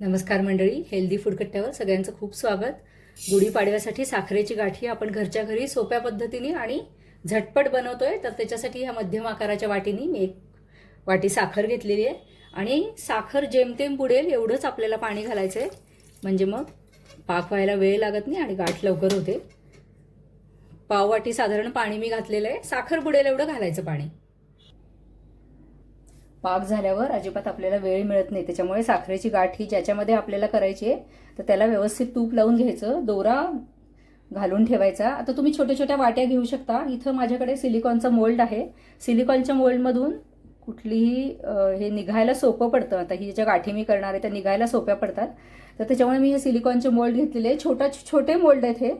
नमस्कार मंडळी healthy food कट्ट्यावर सगळ्यांचं खूप स्वागत. गुढीपाडव्यासाठी साखरेची गाठी आपण घरच्या घरी सोप्या पद्धतीने आणि झटपट बनवतोय तर त्याच्यासाठी ह्या मध्यम आकाराच्या वाटीनी मी एक वाटी साखर घेतलेली आहे. आणि साखर जेमतेम बुडेल एवढंच आपल्याला पाणी घालायचं आहे म्हणजे मग पाक व्हायला वेळ लागत नाही आणि गाठ लवकर होते. पाव वाटी साधारण पाणी मी घातलेलं आहे. साखर बुडेल एवढं घालायचं पाणी. पाक झाल्यावर अजिबात आपल्याला वेळ मिळत नाही. त्याच्यामुळे साखरेची गाठ ही ज्याच्यामध्ये आपल्याला करायची आहे तर त्याला व्यवस्थित तूप लावून घ्यायचं दोरा घालून ठेवायचा. आता तुम्ही छोट्या छोट्या वाट्या घेऊ शकता. इथं माझ्याकडे सिलिकॉनचं मोल्ड आहे. सिलिकॉनच्या मोल्डमधून कुठलीही हे निघायला सोपं पडतं. आता ही ज्या गाठी मी करणार आहे त्या निघायला सोप्या पडतात. तर त्याच्यामुळे मी हे सिलिकॉनचे मोल्ड घेतलेले. आहे छोटा छोटे मोल्ड आहेत हे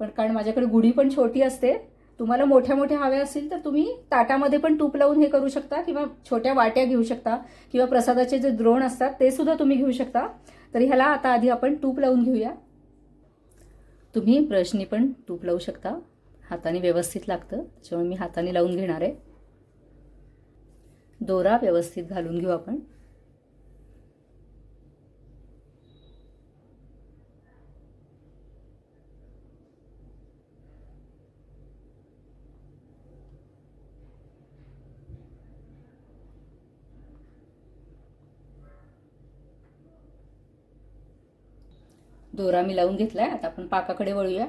पण कारण माझ्याकडे गुढी पण छोटी असते. तुम्हाला मोठ्या मोठ्या हव्या असतील तर तुम्ही ताटामध्ये पण तूप लावून हे करू शकता किंवा छोट्या वाट्या घेऊ शकता किंवा प्रसादाचे जे द्रोण असतात ते सुद्धा तुम्ही घेऊ शकता. तर ह्याला आता आधी आपण तूप लावून घेऊया. तुम्ही ब्रशनी पण तूप लावू शकता. हाताने व्यवस्थित लागतं. त्याच्यामुळे मी हाताने लावून घेणार आहे. दोरा व्यवस्थित घालून घेऊ आपण. दोरा मी लावून घेतलाय. आता आपण पाकाकडे वळूया.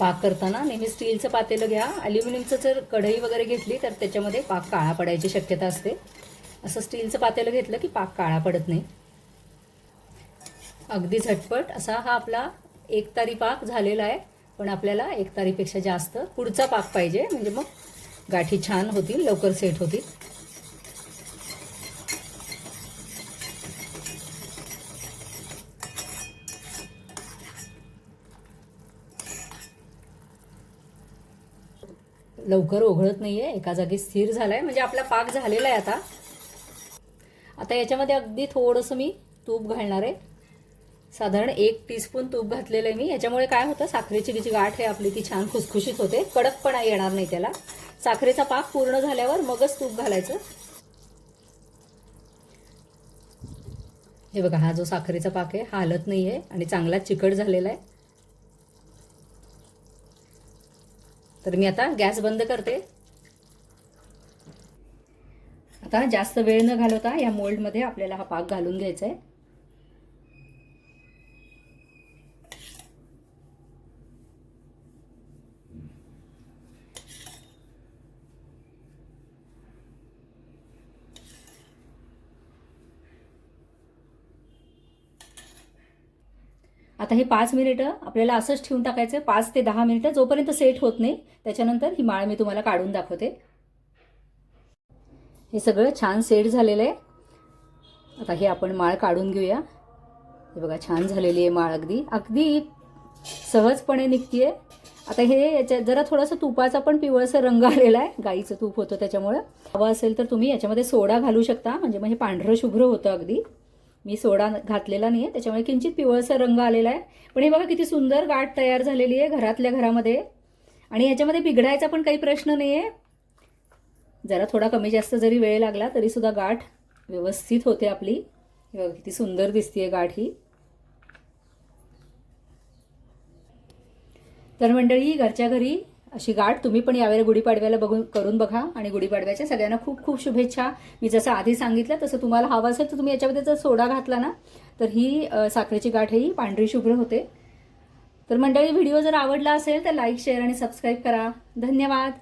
पाक करताना नेहमी स्टीलचं पातेलं घ्या. अल्युमिनियमचं जर कढई वगैरे घेतली तर त्याच्यामध्ये पाक काळा पडायची शक्यता असते. असं स्टीलचं पातेलं घेतलं की पाक काळा पडत नाही. अगदी झटपट असा हा आपला एक तारी पाक झालेला आहे. पण आपल्याला एक तारीपेक्षा जास्त पुढचा पाक पाहिजे. म्हणजे मग गाठी छान होतील लवकर सेट होतील. लवकर ओघळत नाहीये एका जागी स्थिर झालाय म्हणजे आपला पाक झालेला आहे आता. आता याच्यामध्ये अगदी थोडंसं मी तूप घालणार आहे. साधारण एक टीस्पून तूप घातलेलं आहे मी. याच्यामुळे काय होतं साखरेची जी गाठ आहे आपली ती छान खुसखुशीत होते. कडकपणा येणार नाही त्याला. साखरेचा पाक पूर्ण झाल्यावर मगच तूप घालायचं. हे बघा हा जो साखरेचा पाक आहे हा हलत नाही आहे आणि चांगला चिकट झालेला आहे. तर मी आता गॅस बंद करते. आता जास्त वेळ न घालवता या मोल्डमध्ये आपल्याला हा पाक घालून घ्यायचा आहे. आता हे पाच मिनिटं आपल्याला असंच ठेवून टाकायचं पाच ते दहा मिनिटं जोपर्यंत सेट होत नाही त्याच्यानंतर ही माळ मी तुम्हाला काढून दाखवते. हे सगळं छान सेट झालेलं आहे. आता हे आपण माळ काढून घेऊया. हे बघा छान झालेली आहे माळ अगदी. अगदी सहजपणे निघतीये. आता हे याच्यात जरा थोडासा तुपाचा पण पिवळसर रंग आलेला आहे. गाईचं तूप होतं त्याच्यामुळं. हवं असेल तर तुम्ही याच्यामध्ये सोडा घालू शकता. म्हणजे मग हे पांढरं शुभ्र होतं अगदी. मी सोडा घातलेला नाही आहे त्याच्यामुळे किंचित पिवळसर रंग आलेला आहे. पण हे बघा किती सुंदर गाठ तयार झालेली आहे घरातल्या घरामध्ये. आणि याच्यामध्ये बिघडायचा पण काही प्रश्न नाही आहे जरा थोडा कमी जास्त जरी वेळ लागला तरीसुद्धा गाठ व्यवस्थित होते आपली. हे बघा किती सुंदर दिसतीये गाठ ही. तर मंडळी घरच्या घरी अशी गाठ तुम्ही पण यावेळेला गुढीपाडव्याला बघून करून बघा आणि गुढीपाडव्याच्या सगळ्यांना खूप खूप शुभेच्छा. मी जसं आधी सांगितलं तसं तुम्हाला हवं असेल तर तुम्ही याच्यामध्ये जर सोडा घातला ना तर ही साखरेची गाठ ही पांढरी शुभ्र होते. तर मंडळी व्हिडिओ जर आवडला असेल तर लाईक शेअर आणि सबस्क्राईब करा. धन्यवाद.